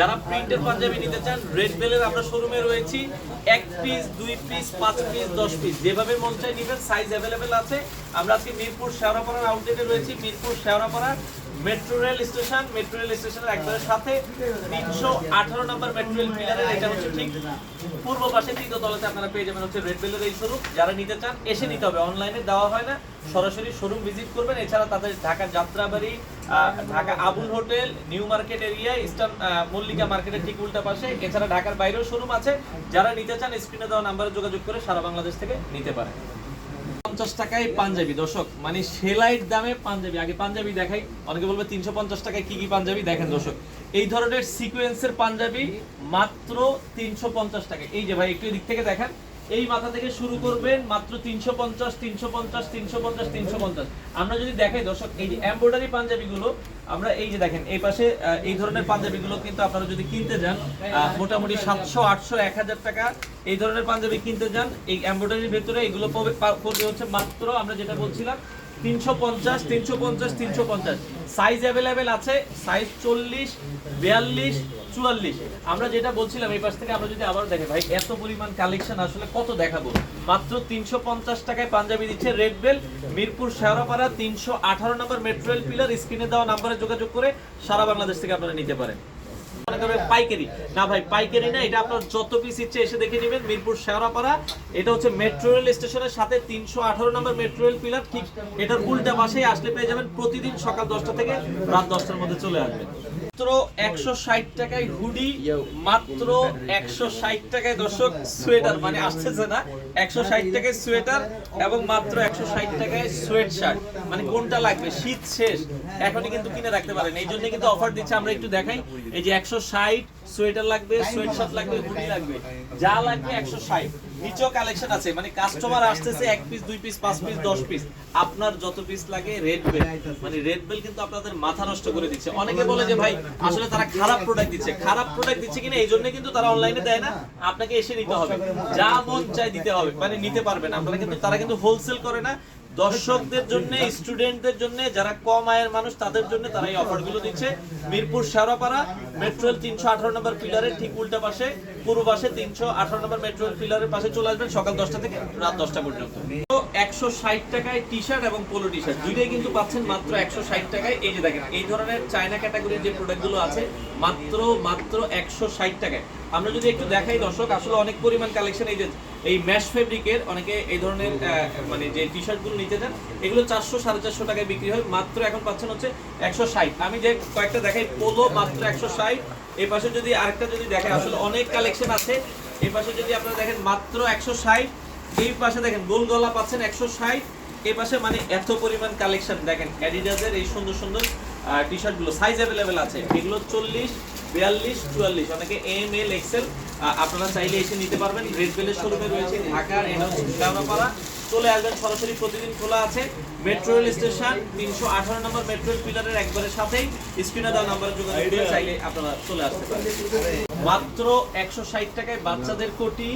যারা প্রিন্টের পাঞ্জাবি নিতে চান রেড বেলের আমরা শোরুমে রয়েছি। এক পিস দুই পিস পাঁচ পিস দশ পিস যেভাবে মন চাই নিবেন সাইজ অ্যাভেলেবেল আছে। আমরা আজকে মিরপুর শেওড়াপাড়ার আউটলেটে রয়েছি। Mirpur Shewrapara metro rail station, metro rail স্টেশনের একবারের সাথে তিনশো আঠারো নম্বর মেট্রো রেল পিলারের এটা হচ্ছে ঠিক পূর্ব পাশে, তৃতীয় তলাতে আপনারা পেয়ে যাবেন হচ্ছে রেড বেলের এই শোরুম যারা নিতে চান, এসে নিতে হবে। অনলাইনে দেওয়া হয় না। সরাসরি শোরুম ভিজিট করবেন। এছাড়া তাদের Dhaka Jatrabari Dhaka Abul hotel, new market area, eastern Mallika মার্কেটের ঠিক উল্টা পাশে। এছাড়া ঢাকার বাইরেও শোরুম আছে। যারা নিতে চান স্ক্রিনে দেওয়া নাম্বারে যোগাযোগ করে সারা বাংলাদেশ থেকে নিতে পারেন। পঞ্চাশ টাকায় পাঞ্জাবি, দর্শক। মানে সেলাইয়ের দামে পাঞ্জাবি। আগে পাঞ্জাবি দেখাই, অনেকে বলবে তিনশো পঞ্চাশ টাকায় কি কি পাঞ্জাবি? দেখেন দর্শক, এই ধরনের সিকোয়েন্সের পাঞ্জাবি মাত্র তিনশো পঞ্চাশ টাকা এই যে ভাই, একটু দিক থেকে দেখেন। এই মাথা থেকে শুরু করবেন মাত্র তিনশো পঞ্চাশ তিনশো পঞ্চাশ তিনশো পঞ্চাশ তিনশো পঞ্চাশ। আমরা যদি দেখাই, দর্শক, এই যে এমব্রয়ডারি পাঞ্জাবিগুলো, আমরা এই যে দেখেন, এই পাশে এই ধরনের পাঞ্জাবিগুলো কিন্তু আপনারা যদি কিনতে যান মোটামুটি সাতশো, আটশো, এক হাজার টাকা এই ধরনের পাঞ্জাবি কিনতে যান, এই এমব্রয়ডারির ভেতরে এগুলো পড়বে হচ্ছে মাত্র, আমরা যেটা বলছিলাম, তিনশো পঞ্চাশ তিনশো পঞ্চাশ তিনশো পঞ্চাশ। সাইজ অ্যাভেলেবেল আছে সাইজ চল্লিশ, বিয়াল্লিশ, চুয়াল্লিশ। আমরা যেটা বলছিলাম, এই পাশ থেকে আমরা যদি আবার দেখি, ভাই, এত পরিমাণ কালেকশন আসলে কত দেখাবো? মাত্র তিনশো পঞ্চাশ টাকায় পাঞ্জাবি দিচ্ছে রেড বেল মিরপুর শেওড়াপাড়া, তিনশো আঠারো নম্বর মেট্রোয়েল পিলার স্ক্রিনে দেওয়া নাম্বারে যোগাযোগ করে সারা বাংলাদেশ থেকে আপনারা নিতে পারেন। পাইকারি। না ভাই, পাইকারি না, এটা আপনার যত পিস ইচ্ছে এসে দেখে নেবেন, মিরপুর শেওড়াপাড়া। এটা হচ্ছে মেট্রো রেল স্টেশনের সাথে তিনশো আঠারো নম্বর মেট্রো রেল পিলার ঠিক এটার উল্টা পাশেই আসলে পেয়ে যাবেন প্রতিদিন সকাল দশটা থেকে রাত দশটার মধ্যে চলে আসবেন মাত্র একশো ষাট টাকায় হুডি মাত্র একশো ষাট টাকায় দর্শক সোয়েটার মানে আসতেছে না একশো ষাট টাকায় সোয়েটার এবং মাত্র একশো ষাট টাকায় সোয়েট শার্ট মানে কোনটা লাগবে? শীত শেষ। এখনই কিন্তু কিনে রাখতে পারেন। এই জন্য কিন্তু অফার দিচ্ছে আমরা একটু দেখাই। এই যে একশো ষাট সোয়েটার লাগবে সোয়েট শার্ট লাগবে হুডি লাগবে। যা লাগবে একশো ষাট। নিচেও কালেকশন আছে। মানে কাস্টমার আসতেছে এক পিস দুই পিস পাঁচ পিস দশ পিস আপনার যত পিস লাগে রেড বেল মানে রেড বেল কিন্তু আপনাদের মাথা নষ্ট করে দিচ্ছে। অনেকে বলে যে ভাই আসলে তারা খারাপ প্রোডাক্ট দিচ্ছে। খারাপ প্রোডাক্ট দিচ্ছে কিনা এই জন্য কিন্তু তারা অনলাইনে দেয় না। আপনাকে এসে নিতে হবে। যা মন চাই দিতে হবে। মানে নিতে পারবেন আপনারা কিন্তু তারা কিন্তু হোলসেল করে না। দর্শকদের জন্য স্টুডেন্টদের জন্য, যারা কম আয়ের মানুষ, তাদের জন্য তারা এই অফারগুলো দিচ্ছে। মিরপুর শেওড়াপাড়া মেট্রো রেল তিনশো আঠারো নম্বর পিলারের ঠিক উল্টা পাশে, পূর্ব পাশে তিনশো আঠারো নম্বর মেট্রো রেল পিলারের পাশে চলে আসবেন সকাল দশটা থেকে রাত দশটা পর্যন্ত। তো একশো ষাট টাকায় টি শার্ট এবং পোলো টি শার্ট দুইটাই কিন্তু পাচ্ছেন মাত্র একশো ষাট টাকায়। এই যে দেখেন, এই ধরনের চায়না ক্যাটাগরির যে প্রোডাক্টগুলো আছে, মাত্র মাত্র একশো ষাট টাকায়। আমরা যদি একটু দেখাই দর্শক, আসলে অনেক পরিমাণ কালেকশন এই যে এই ম্যাশ ফেব্রিকের অনেকে এই ধরনের মানে যে টি শার্টগুলো নিতে চান, এগুলো চারশো সাড়ে চারশো টাকায় বিক্রি হয়। মাত্র এখন পাচ্ছেন হচ্ছে একশো ষাট। আমি যে কয়েকটা দেখাই, পোলো মাত্র একশো ষাট। এই পাশে যদি আরেকটা যদি দেখেন আসলে অনেক কালেকশন আছে। এই পাশে যদি আপনারা দেখেন, মাত্র একশো ষাট। এই পাশে দেখেন, গোল গলা পাচ্ছেন একশো ষাট। এই পাশে মানে এত পরিমাণ কালেকশন দেখেন অ্যাডিডাসের এই সুন্দর সুন্দর টি শার্টগুলো সাইজ অ্যাভেলেবেল আছে। এগুলো চল্লিশ বিয়াল্লিশ, চুয়াল্লিশ। অনেকে এম এল এক্সেল আপনারা চাইলে এসে নিতে পারবেন। রেড বেলের শোরুমে রয়েছে ঢাকার এনাপাড়া চলে আসবেন, সরাসরি প্রতিদিন খোলা আছে। মেট্রো রেল স্টেশন তিনশো আঠারো নম্বর মেট্রো পিলারের একবারের সাথেই। স্ক্রিনে দেওয়া নাম্বারে যোগাযোগ চাইলে আপনারা চলে আসতে পারেন। মাত্র একশো ষাট টাকায় বাচ্চাদের কোটি।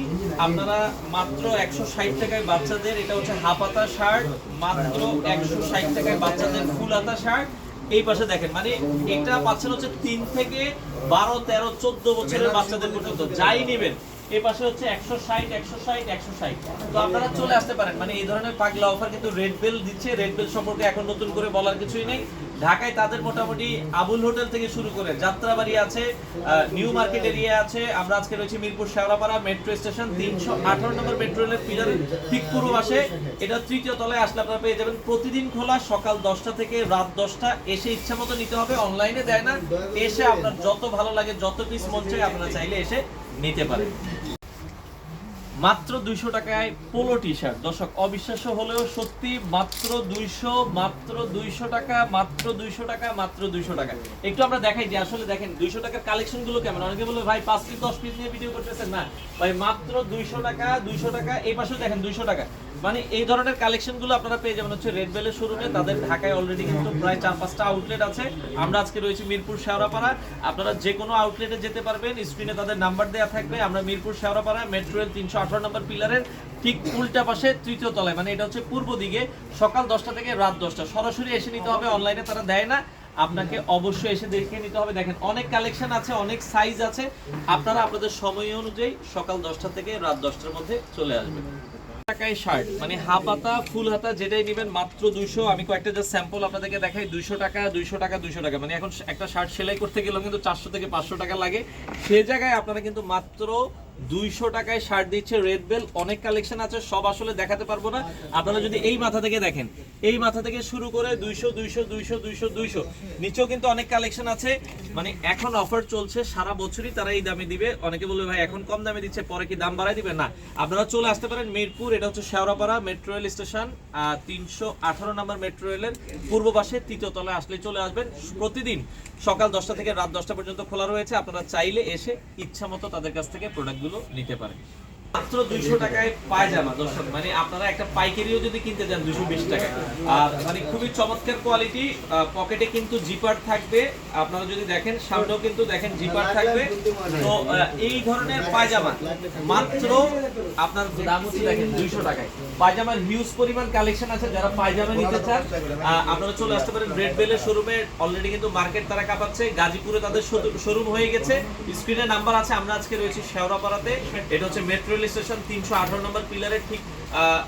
আপনারা মাত্র একশো ষাট টাকায় বাচ্চাদের, এটা হচ্ছে হাফ হাতা শার্ট, মাত্র একশো ষাট টাকায় বাচ্চাদের ফুল হাতা শার্ট। এই পাশে দেখেন মানে এটা পাচ্ছেন হচ্ছে তিন থেকে বারো, তেরো, চোদ্দ বছরের বাচ্চাদের পর্যন্ত। যাই নেবেন এই পাশে হচ্ছে একশো ষাট একশো ষাট একশো ষাট। তো আপনারা চলে আসতে পারেন। মানে এই ধরনের পাগলা অফার কিন্তু রেড বেল দিচ্ছে। রেড বেল সম্পর্কে এখন নতুন করে বলার কিছুই নেই। ঢাকায় তাদের মোটামুটি আবুল হোটেল থেকে শুরু করে যাত্রাবাড়ি আছে নিউ মার্কেট এরিয়া আছে। আমরা আজকে রয়েছি মিরপুর শেওড়াপাড়া মেট্রো স্টেশন, তিনশো আঠারো নম্বর মেট্রো রেলের ঠিক পূর্ব পাশে। এটা তৃতীয় তলায় আসলে আপনারা পেয়ে যাবেন। প্রতিদিন খোলা সকাল দশটা থেকে রাত দশটা। এসে ইচ্ছা মতো নিতে হবে। অনলাইনে দেয় না। এসে আপনার যত ভালো লাগে, যত পিস মন চাই আপনারা চাইলে এসে নিতে পারেন মাত্র দুইশো টাকায় পোলো টি শার্ট দর্শক, অবিশ্বাস্য হলেও সত্যি মাত্র দুইশো মাত্র দুইশো টাকা, মাত্র দুইশো টাকা, মাত্র দুইশো টাকা। একটু আমরা দেখাই যে আসলে দেখেন, দুইশো টাকার কালেকশনগুলো কেমন? অনেকে বলে, ভাই, পাঁচ পিস দশ পিস নিয়ে ভিডিও করতেছেন। না, ভাই, মাত্র দুইশো টাকা দুইশো টাকা, এই পাশে দেখেন দুইশো টাকা। মানে এই ধরনের কালেকশনগুলো আপনারা পেয়ে যাবেন হচ্ছে রেড বেলের শোরুমে তাদের ঢাকায় অলরেডি কিন্তু প্রায় চার, পাঁচটা আউটলেট আছে। আমরা আজকে রয়েছি মিরপুর শেওড়াপাড়া। আপনারা যে কোনো আউটলেটে যেতে পারবেন। স্ক্রিনে তাদের নাম্বার দেওয়া থাকবে। আমরা মিরপুর শেওড়াপাড়া মেট্রো রেল তিনশো আঠারো নম্বর পিলারের ঠিক উল্টা পাশে তৃতীয় তলায়। মানে এটা হচ্ছে পূর্ব দিকে, সকাল দশটা থেকে রাত দশটা। সরাসরি এসে নিতে হবে অনলাইনে তারা দেয় না। আপনাকে অবশ্যই এসে দেখে নিতে হবে। দেখেন, অনেক কালেকশন আছে, অনেক সাইজ আছে। আপনারা আপনাদের সময় অনুযায়ী সকাল দশটা থেকে রাত দশটার মধ্যে চলে আসবেন। টাকায় শার্ট মানে হাফ হাতা ফুল হাতা যেটাই নেবেন, মাত্র দুইশো। আমি কয়েকটা স্যাম্পল আপনাদেরকে দেখাই। দুইশো টাকা দুইশো টাকা দুইশো টাকা। মানে এখন একটা শার্ট সেলাই করতে গেলেও কিন্তু চারশো থেকে পাঁচশো টাকা লাগে। সে জায়গায় আপনারা কিন্তু মাত্র দুইশো টাকায় শার্ট দিচ্ছে রেড বেল অনেক কালেকশন আছে, সব আসলে দেখাতে পারব না। আপনারা যদি এই মাথা থেকে দেখেন, এই মাথা থেকে শুরু করে দুইশো দুইশো দুইশো দুইশো দুইশো, নিচেও কিন্তু অনেক কালেকশন আছে। মানে এখন অফার চলছে, সারা বছরই তারা এই দামে দিবে। অনেকে বলবে, ভাই, এখন কম দামে দিচ্ছে, পরে কি দাম বাড়ায় দিবে? না, আপনারা চলে আসতে পারেন মিরপুর, এটা হচ্ছে শেওড়াপাড়া মেট্রো রেল স্টেশন তিনশো আঠারো নম্বর মেট্রো রেলের পূর্ব পাশে তৃতীয়তলায় আসলে চলে আসবেন। প্রতিদিন সকাল দশটা থেকে রাত দশটা পর্যন্ত খোলা রয়েছে। আপনারা চাইলে এসে ইচ্ছা মতো তাদের কাছ থেকে প্রোডাক্টগুলো নিতে পারেন মাত্র দুইশো টাকায় পায়জামা, দর্শক মানে আপনারা একটা পাইকারিও যদি কিনতে যান দুশো বিশ টাকায়। মানে খুবই চমৎকার কোয়ালিটি পকেটে কিন্তু জিপার থাকবে। আপনারা যদি দেখেন, সামনেও কিন্তু দেখেন জিপার থাকবে। তো এই ধরনের পায়জামা মাত্র আপনার দাম হচ্ছে দেখেন দুইশো টাকায়। পায়জামার হিউজ পরিমাণ কালেকশন আছে, যারা পায়জামা নিতে চান আপনারা চলে আসতে পারেন রেড বেলের শোরুমে অলরেডি কিন্তু মার্কেট তারা কাঁপাচ্ছে, গাজীপুরে তাদের শোরুম হয়ে গেছে। স্ক্রিনে নাম্বার আছে, আমরা আজকে রয়েছি শেওড়াপাড়াতে। এটা হচ্ছে মেট্রো রেল স্টেশন তিনশো আঠারো নম্বর পিলারের ঠিক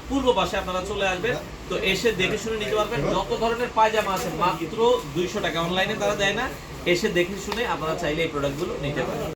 পূর্ব পাশে আপনারা চলে আসবেন। তো এসে দেখে শুনে নিতে পারবেন, যত ধরনের পায়জামা আছে, মাত্র দুইশো টাকা। অনলাইনে তারা দেয় না, এসে দেখে শুনে আপনারা চাইলে এই প্রোডাক্টগুলো নিতে পারেন।